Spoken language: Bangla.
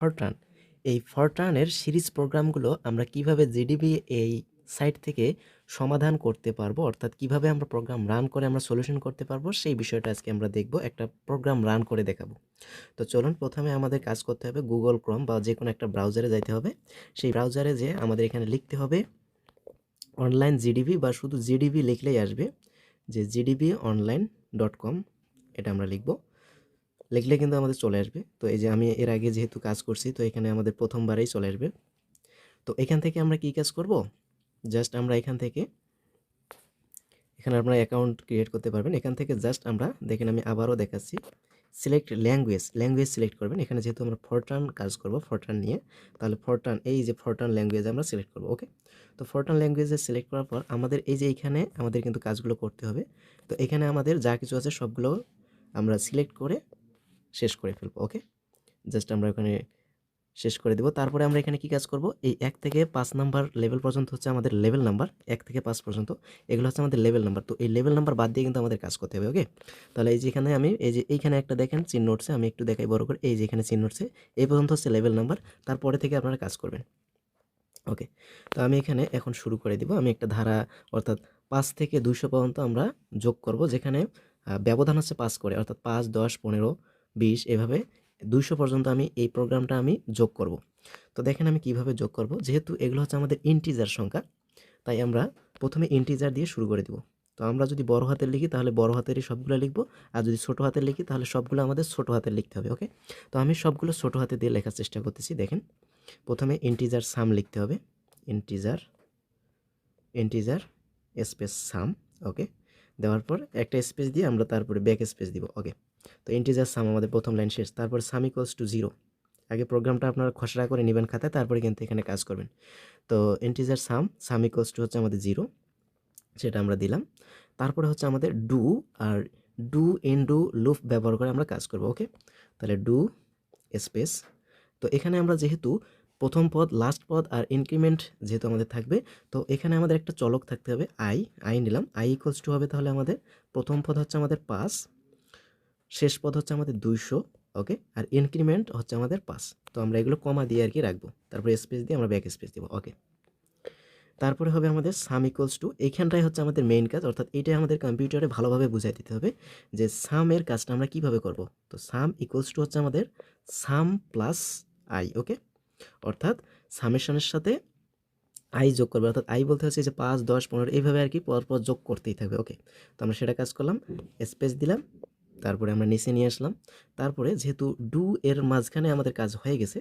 ফরট্রান এই ফরট্রানের সিরিজ প্রোগ্রামগুলো আমরা কীভাবে জিডিবি এই সাইট থেকে সমাধান করতে পারব, অর্থাৎ কীভাবে আমরা প্রোগ্রাম রান করে আমরা সলিউশন করতে পারব, সেই বিষয়টা আজকে আমরা দেখব, একটা প্রোগ্রাম রান করে দেখাবো। তো চলুন প্রথমে আমাদের কাজ করতে হবে গুগল ক্রোম বা যে কোনো একটা ব্রাউজারে যাইতে হবে। সেই ব্রাউজারে যে আমাদের এখানে লিখতে হবে অনলাইন জিডিবি বা শুধু জিডিবি লিখলেই আসবে, যে জিডিবি অনলাইন ডট কম এটা আমরা লিখব। লিখলে কিন্তু আমাদের চলে আসবে। তো এই যে আমি এর আগে যেহেতু কাজ করছি, তো এখানে আমাদের প্রথমবারেই চলে আসবে। তো এখান থেকে আমরা কি কাজ করব? জাস্ট আমরা এখান থেকে, এখানে আপনারা অ্যাকাউন্ট ক্রিয়েট করতে পারবেন। এখান থেকে জাস্ট আমরা, দেখেন আমি আবারও দেখাচ্ছি। সিলেক্ট ল্যাঙ্গুয়েজ ল্যাঙ্গুয়েজ সিলেক্ট করবেন। এখানে যেহেতু আমরা ফরটান কাজ করব ফরটান নিয়ে, তাহলে ফরটান এই যে ফরটান ল্যাঙ্গুয়েজ আমরা সিলেক্ট করব ওকে তো ফরটান ল্যাঙ্গুয়েজে সিলেক্ট করার পর আমাদের এই যে এইখানে আমাদের কিন্তু কাজগুলো করতে হবে। তো এখানে আমাদের যা কিছু আছে সবগুলো আমরা সিলেক্ট করে শেষ করে ফেলব ওকে জাস্ট আমরা ওখানে শেষ করে দেবো। তারপরে আমরা এখানে কি কাজ করব? এই এক থেকে পাঁচ নাম্বার লেভেল পর্যন্ত হচ্ছে আমাদের লেভেল নাম্বার এক থেকে পাঁচ পর্যন্ত। এগুলো হচ্ছে আমাদের লেভেল নাম্বার তো এই লেভেল নাম্বার বাদ দিয়ে কিন্তু আমাদের কাজ করতে হবে ওকে তাহলে এই যেখানে আমি, এই যে এইখানে একটা দেখেন, চিহ্ন উঠছে, আমি একটু দেখাই বড় করে। এই যে এখানে চিহ্ন উঠছে এই পর্যন্ত হচ্ছে লেভেল নাম্বার তারপরে থেকে আপনারা কাজ করবেন ওকে তো আমি এখানে এখন শুরু করে দিব। আমি একটা ধারা, অর্থাৎ পাঁচ থেকে দুশো পর্যন্ত আমরা যোগ করব, যেখানে ব্যবধান হচ্ছে পাঁচ করে, অর্থাৎ পাঁচ, দশ, পনেরো বিশ এভাবে দুইশো পর্যন্ত আমি এই প্রোগ্রামটা আমি যোগ করব। তো দেখেন আমি কীভাবে যোগ করব। যেহেতু এগুলো হচ্ছে আমাদের ইন্টিজার সংখ্যা, তাই আমরা প্রথমে ইন্টিজার দিয়ে শুরু করে দিব। তো আমরা যদি বড় হাতের লিখি, তাহলে বড় হাতেরই সবগুলো লিখব। আর যদি ছোট হাতের লিখি, তাহলে সবগুলো আমাদের ছোট হাতের লিখতে হবে, ওকে? তো আমি সবগুলো ছোট হাতে দিয়ে লেখার চেষ্টা করতেছি, দেখেন। প্রথমে ইন্টিজার সাম লিখতে হবে। Integer integer space sum okay? দেওয়ার পর একটা স্পেস দিয়ে আমরা তারপরে ব্যাক স্পেস দিব ওকে তো ইন্টিজার সাম আমাদের প্রথম লাইন শেষ, তারপর সাম ইকোয়ালস টু জিরো আগে প্রোগ্রামটা আপনারা খসড়া করে নেবেন খাতায়, তারপরে কিন্তু এখানে কাজ করবেন। তো integer sum sum equals to হচ্ছে আমাদের জিরো সেটা আমরা দিলাম। তারপরে হচ্ছে আমাদের ডু আর ডু এন ডু লুপ ব্যবহার করে আমরা কাজ করব ওকে তাহলে ডু স্পেস তো এখানে আমরা যেহেতু প্রথম পদ লাস্ট পদ আর ইনক্রিমেন্ট যেহেতু আমাদের থাকবে, তো এখানে আমাদের একটা চলক থাকতে হবে আই আই নিলাম। আই ইকুয়ালস টু হবে তাহলে আমাদের প্রথম পদ হচ্ছে আমাদের পাঁচ, শেষ পদ হচ্ছে আমাদের দুইশো ওকে আর ইনক্রিমেন্ট হচ্ছে আমাদের পাঁচ। তো আমরা এগুলো কমা দিয়ে আর কি রাখব। তারপরে স্পেস দিয়ে আমরা ব্যাক স্পেস দিব ওকে তারপরে হবে আমাদের সাম ইকুয়ালস টু এইখানটাই হচ্ছে আমাদের মেইন কাজ, অর্থাৎ এটাই আমাদের কম্পিউটারে ভালোভাবে বুঝাই দিতে হবে যে সামের কাজটা আমরা কীভাবে করব। তো সাম ইকুয়ালস টু হচ্ছে আমাদের সাম প্লাস আই ওকে অর্থাৎ সামেশনের সাথে আই যোগ করবে। অর্থাৎ আই বলতে হচ্ছে যে পাঁচ, দশ, পনেরো, এইভাবে আর কি পরপর যোগ করতেই থাকবে। ওকে, তো আমরা সেটা কাজ করলাম স্পেস দিলাম, তারপরে আমরা নিচে নিয়ে আসলাম। তারপরে যেহেতু ডু এর মাঝখানে আমাদের কাজ হয়ে গেছে